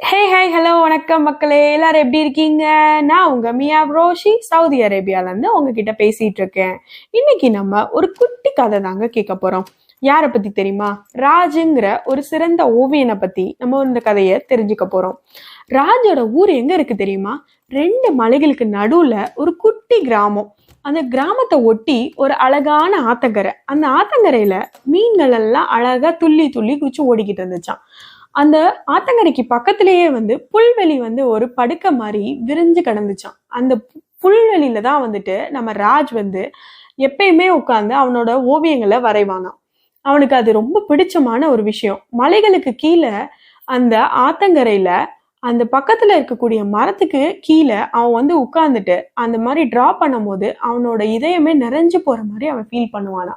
Hey hi hello வணக்கம் மக்களே. எல்லாரும் எப்படி இருக்கீங்க? நான் உங்க மியா ரோஷி சவுதி அரேபியால இருந்து உங்ககிட்ட பேசிட்டு இருக்கேன். இன்னைக்கு நம்ம ஒரு குட்டி கதை தாங்க கேட்க போறோம். யாரை பத்தி தெரியுமா? ராஜுங்கிற ஒரு சிறந்த ஓவியனை பத்தி நம்ம இந்த கதையை தெரிஞ்சுக்க போறோம். ராஜோட ஊர் எங்க இருக்கு தெரியுமா? ரெண்டு மலைகளுக்கு நடுவுல ஒரு குட்டி கிராமம். அந்த கிராமத்தை ஒட்டி ஒரு அழகான ஆத்தங்கரை. அந்த ஆத்தங்கரையில மீன்கள் எல்லாம் அழகா துள்ளி துள்ளி குச்சி ஓடிக்கிட்டு இருந்துச்சான் அந்த ஆத்தங்கரைக்கு பக்கத்திலேயே வந்து புல்வெளி வந்து ஒரு படுக்கை மாதிரி விரிஞ்சு கிடந்துச்சான் அந்த புல்வெளியில தான் வந்துட்டு நம்ம ராஜ் வந்து எப்பயுமே உட்காந்து அவனோட ஓவியங்களை வரைவானான் அவனுக்கு அது ரொம்ப பிடிச்சமான ஒரு விஷயம். மலைகளுக்கு கீழே அந்த ஆத்தங்கரையில அந்த பக்கத்துல இருக்கக்கூடிய மரத்துக்கு கீழே அவன் வந்து உட்கார்ந்துட்டு அந்த மாதிரி டிரா பண்ணும்போது அவனோட இதயமே நிறைஞ்சு போற மாதிரி அவன் ஃபீல் பண்ணுவானா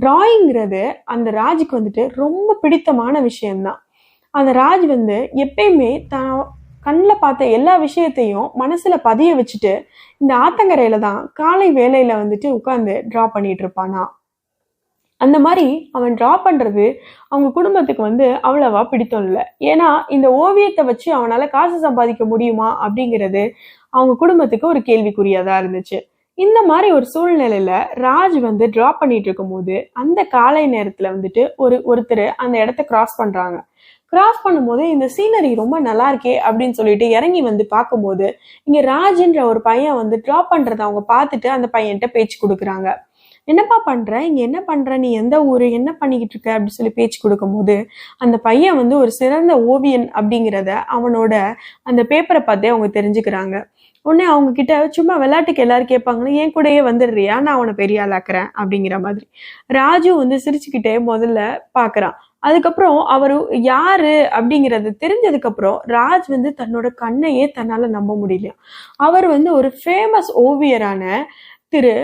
டிராயிங்கிறது அந்த ராஜுக்கு வந்துட்டு ரொம்ப பிடித்தமான விஷயம்தான். அந்த ராஜ் வந்து எப்பயுமே தான் கண்ணில் பார்த்த எல்லா விஷயத்தையும் மனசில் பதிய வச்சுட்டு இந்த ஆத்தங்கரையில் தான் காலை வேலையில் வந்துட்டு உட்காந்து ட்ரா பண்ணிட்டு இருப்பானா? அந்த மாதிரி அவன் ட்ரா பண்ணுறது அவங்க குடும்பத்துக்கு வந்து அவ்வளவா பிடித்தம் இல்லை. ஏன்னா இந்த ஓவியத்தை வச்சு அவனால் காசு சம்பாதிக்க முடியுமா அப்படிங்கிறது அவங்க குடும்பத்துக்கு ஒரு கேள்விக்குறியாக தான் இருந்துச்சு. இந்த மாதிரி ஒரு சூழ்நிலையில ராஜ் வந்து டிரா பண்ணிட்டு இருக்கும்போது அந்த காலை நேரத்துல வந்துட்டு ஒரு ஒருத்தர் அந்த இடத்த கிராஸ் பண்றாங்க. கிராஸ் பண்ணும்போது இந்த சீனரி ரொம்ப நல்லா இருக்கே அப்படின்னு சொல்லிட்டு இறங்கி வந்து பார்க்கும்போது இங்க ராஜ்ன்ற ஒரு பையன் வந்து டிராப் பண்றத அவங்க பார்த்துட்டு அந்த பையன்கிட்ட பேச்சு கொடுக்குறாங்க. என்னப்பா பண்ணுற இங்கே என்ன பண்ற? நீ எந்த ஊர்? என்ன பண்ணிக்கிட்டு இருக்க? அப்படின்னு சொல்லி பேச்சு கொடுக்கும்போது அந்த பையன் வந்து ஒரு சிறந்த ஓவியன் அப்படிங்கிறத அவனோட அந்த பேப்பரை பார்த்தே அவங்க தெரிஞ்சுக்கிறாங்க. உடனே அவங்க கிட்ட சும்மா விளையாட்டுக்கு எல்லாரும் கேட்பாங்களே என் கூடயே வந்துடுறியா? நான் அவனை பெரிய ஆளாக்குறேன் அப்படிங்கிற மாதிரி. ராஜு வந்து சிரிச்சுக்கிட்டே முதல்ல பாக்குறான் அதுக்கப்புறம் அவர் யாரு அப்படிங்கிறது தெரிஞ்சதுக்கு அப்புறம் ராஜ் வந்து தன்னோட கண்ணையே தன்னால நம்ப முடியல அவர் வந்து ஒரு ஃபேமஸ் ஓவியரான திரு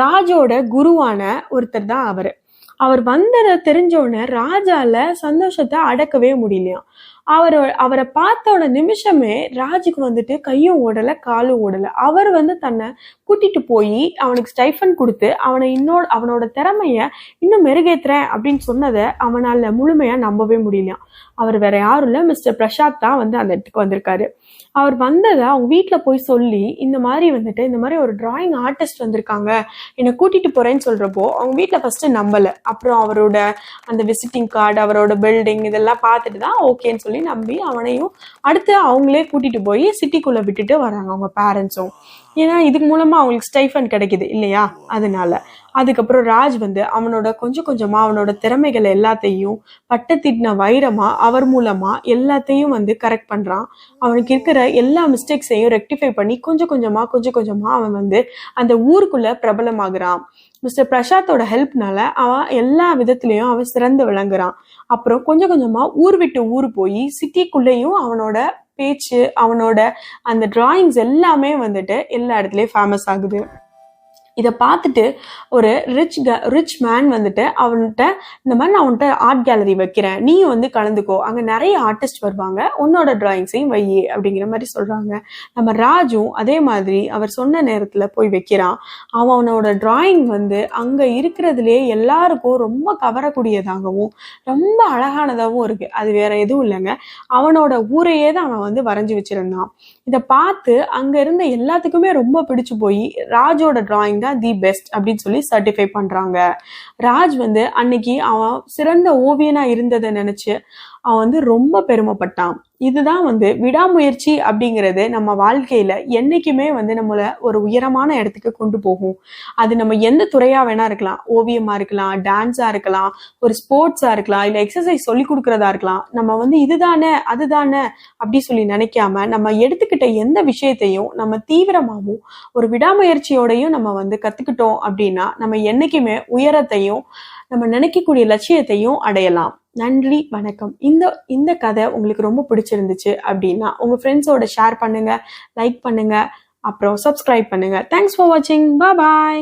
ராஜோட குருவான ஒருத்தர் தான் அவர். அவர் வந்ததை தெரிஞ்ச உடனே ராஜால சந்தோஷத்தை அடக்கவே முடியலையாம். அவர் அவரை பார்த்தோட நிமிஷமே ராஜுக்கு வந்துட்டு கையும் ஓடலை காலும் ஓடலை. அவர் வந்து தன்னை கூட்டிட்டு போய் அவனுக்கு ஸ்டைஃபன் கொடுத்து அவனை இன்னோட அவனோட திறமைய இன்னும் மெருகேத்துறேன் அப்படின்னு சொன்னதை அவனால முழுமையா நம்பவே முடியலையாம் அவர் வேற யாரும் இல்லை. மிஸ்டர் பிரசாத் தான் வந்து அந்த இடத்துக்கு வந்திருக்காரு. அவர் வந்ததை அவங்க வீட்டில் போய் சொல்லி இந்த மாதிரி வந்துட்டு இந்த மாதிரி ஒரு டிராயிங் ஆர்டிஸ்ட் வந்திருக்காங்க என்னை கூட்டிட்டு போறேன்னு சொல்றப்போ அவங்க வீட்டில் ஃபர்ஸ்ட் நம்பலை. அப்புறம் அவரோட அந்த விசிட்டிங் கார்டு அவரோட பில்டிங் இதெல்லாம் பார்த்துட்டு தான் ஓகேன்னு சொல்லி நம்பி அவனையும் அடுத்து அவங்களே கூட்டிட்டு போய் சிட்டிக்குள்ள விட்டுட்டு வராங்க அவங்க பேரண்ட்ஸும் ஏன்னா இதுக்கு மூலமா அவங்களுக்கு ஸ்டைஃபன் கிடைக்குது இல்லையா? அதனால. அதுக்கப்புறம் ராஜ் வந்து அவனோட கொஞ்சம் கொஞ்சமா அவனோட திறமைகள் எல்லாத்தையும் பட்டத்திட்டின வைரமா அவர் மூலமா எல்லாத்தையும் வந்து கரெக்ட் பண்றான். அவனுக்கு இருக்கிற எல்லா மிஸ்டேக்ஸையும் ரெக்டிஃபை பண்ணி கொஞ்சம் கொஞ்சமா கொஞ்சம் கொஞ்சமா அவன் வந்து அந்த ஊருக்குள்ள பிரபலமாகிறான். மிஸ்டர் பிரசாத்தோட ஹெல்ப்னால அவன் எல்லா விதத்திலையும் அவன் சிறந்து விளங்குறான். அப்புறம் கொஞ்சம் கொஞ்சமா ஊர் விட்டு ஊர் போய் சிட்டிக்குள்ளேயும் அவனோட பேச்சு அவனோட அந்த டிராயிங்ஸ் எல்லாமே வந்துட்டு எல்லா இடத்துலயும் ஃபேமஸ் ஆகுது. இதை பார்த்துட்டு ஒரு ரிச் க ரிச் மேன் வந்துட்டு அவன்கிட்ட இந்த மாதிரி நான் அவன்கிட்ட ஆர்ட் கேலரி வைக்கிறேன். நீயும் வந்து கலந்துக்கோ. அங்கே நிறைய ஆர்டிஸ்ட் வருவாங்க. உன்னோட டிராயிங்ஸையும் வை அப்படிங்கிற மாதிரி சொல்கிறாங்க நம்ம ராஜும் அதே மாதிரி அவர் சொன்ன நேரத்தில் போய் வைக்கிறான். அவனோட டிராயிங் வந்து அங்கே இருக்கிறதுலே எல்லாருக்கும் ரொம்ப கவரக்கூடியதாகவும் ரொம்ப அழகானதாகவும் இருக்குது அது வேற எதுவும் இல்லைங்க. அவனோட ஊரையே தான் அவன் வந்து வரைஞ்சி வச்சிருந்தான். இதை பார்த்து அங்க இருந்த எல்லாத்துக்குமே ரொம்ப பிடிச்சு போய் ராஜோட டிராயிங் தான் தி பெஸ்ட் அப்படின்னு சொல்லி சர்டிஃபை பண்றாங்க. ராஜ் வந்து அன்னைக்கு அவன் சிறந்த ஓவியனா இருந்ததை நினைச்சு அவன் வந்து ரொம்ப பெருமைப்பட்டான். இதுதான் வந்து விடாமுயற்சி அப்படிங்கிறது நம்ம வாழ்க்கையில என்னைக்குமே வந்து நம்மளை ஒரு உயரமான இடத்துக்கு கொண்டு போகும். அது நம்ம எந்த துறையா வேணா இருக்கலாம். ஓவியமா இருக்கலாம் டான்ஸா இருக்கலாம் ஒரு ஸ்போர்ட்ஸா இருக்கலாம் இல்ல எக்ஸசைஸ் சொல்லி கொடுக்கறதா இருக்கலாம். நம்ம வந்து இதுதானே அதுதானே அப்படி சொல்லி நினைக்காம நம்ம எடுத்துக்கிட்ட எந்த விஷயத்தையும் நம்ம தீவிரமாகவும் ஒரு விடாமுயற்சியோடையும் நம்ம வந்து கத்துக்கிட்டோம் அப்படின்னா நம்ம என்னைக்குமே உயரத்தையும் நம்ம நினைக்கக்கூடிய லட்சியத்தையும் அடையலாம். நன்றி வணக்கம். இந்த இந்த கதை உங்களுக்கு ரொம்ப பிடிச்சிருந்துச்சு அப்படின்னா உங்கள் ஃப்ரெண்ட்ஸோட ஷேர் பண்ணுங்கள் லைக் பண்ணுங்கள் அப்புறம் சப்ஸ்கிரைப் பண்ணுங்கள் தேங்க்ஸ் ஃபார் வாட்சிங் பாய்